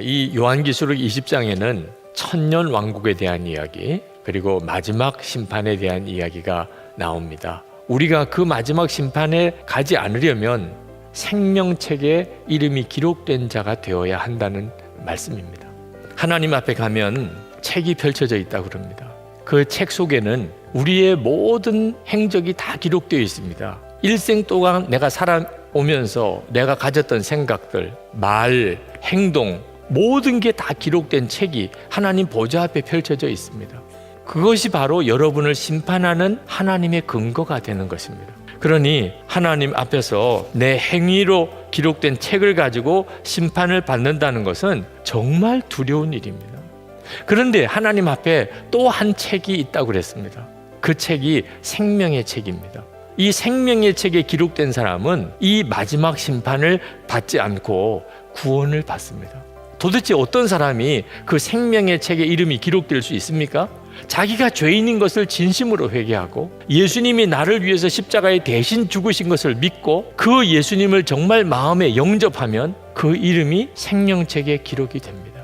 이 요한기술록 20장에는 천년 왕국에 대한 이야기 그리고 마지막 심판에 대한 이야기가 나옵니다. 우리가 그 마지막 심판에 가지 않으려면 생명책에 이름이 기록된 자가 되어야 한다는 말씀입니다. 하나님 앞에 가면 책이 펼쳐져 있다고 그럽니다. 그 책 속에는 우리의 모든 행적이 다 기록되어 있습니다. 일생 동안 내가 살아오면서 내가 가졌던 생각들, 말, 행동, 모든 게 다 기록된 책이 하나님 보좌 앞에 펼쳐져 있습니다. 그것이 바로 여러분을 심판하는 하나님의 근거가 되는 것입니다. 그러니 하나님 앞에서 내 행위로 기록된 책을 가지고 심판을 받는다는 것은 정말 두려운 일입니다. 그런데 하나님 앞에 또 한 책이 있다고 그랬습니다. 그 책이 생명의 책입니다. 이 생명의 책에 기록된 사람은 이 마지막 심판을 받지 않고 구원을 받습니다. 도대체 어떤 사람이 그 생명의 책에 이름이 기록될 수 있습니까? 자기가 죄인인 것을 진심으로 회개하고 예수님이 나를 위해서 십자가에 대신 죽으신 것을 믿고 그 예수님을 정말 마음에 영접하면 그 이름이 생명책에 기록이 됩니다.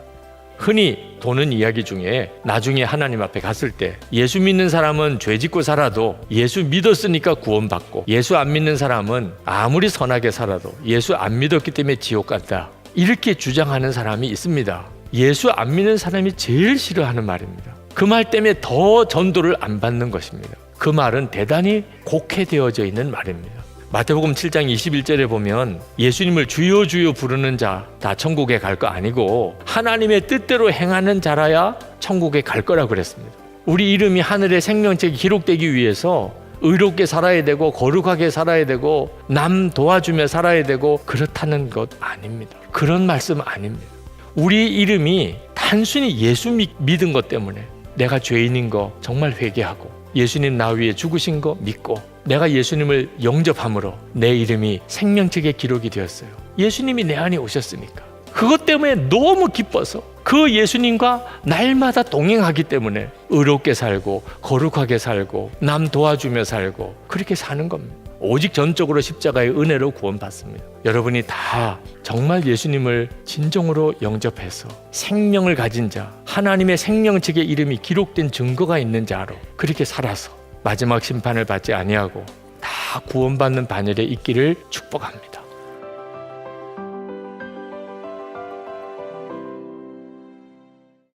흔히 도는 이야기 중에 나중에 하나님 앞에 갔을 때 예수 믿는 사람은 죄 짓고 살아도 예수 믿었으니까 구원받고 예수 안 믿는 사람은 아무리 선하게 살아도 예수 안 믿었기 때문에 지옥 간다. 이렇게 주장하는 사람이 있습니다. 예수 안 믿는 사람이 제일 싫어하는 말입니다. 그 말 때문에 더 전도를 안 받는 것입니다. 그 말은 대단히 곡해되어져 있는 말입니다. 마태복음 7장 21절에 보면 예수님을 주여 주여 부르는 자 다 천국에 갈 거 아니고 하나님의 뜻대로 행하는 자라야 천국에 갈 거라고 그랬습니다. 우리 이름이 하늘의 생명책에 기록되기 위해서 의롭게 살아야 되고 거룩하게 살아야 되고 남 도와주며 살아야 되고 그렇다는 것 아닙니다. 그런 말씀 아닙니다. 우리 이름이 단순히 예수 믿- 믿은 것 때문에 내가 죄인인 거 정말 회개하고 예수님 나 위에 죽으신 거 믿고 내가 예수님을 영접함으로 내 이름이 생명책에 기록이 되었어요. 예수님이 내 안에 오셨으니까. 그것 때문에 너무 기뻐서 그 예수님과 날마다 동행하기 때문에 의롭게 살고 거룩하게 살고 남 도와주며 살고 그렇게 사는 겁니다. 오직 전적으로 십자가의 은혜로 구원받습니다. 여러분이 다 정말 예수님을 진정으로 영접해서 생명을 가진 자, 하나님의 생명책에 이름이 기록된 증거가 있는 자로 그렇게 살아서 마지막 심판을 받지 아니하고 다 구원받는 반열에 있기를 축복합니다.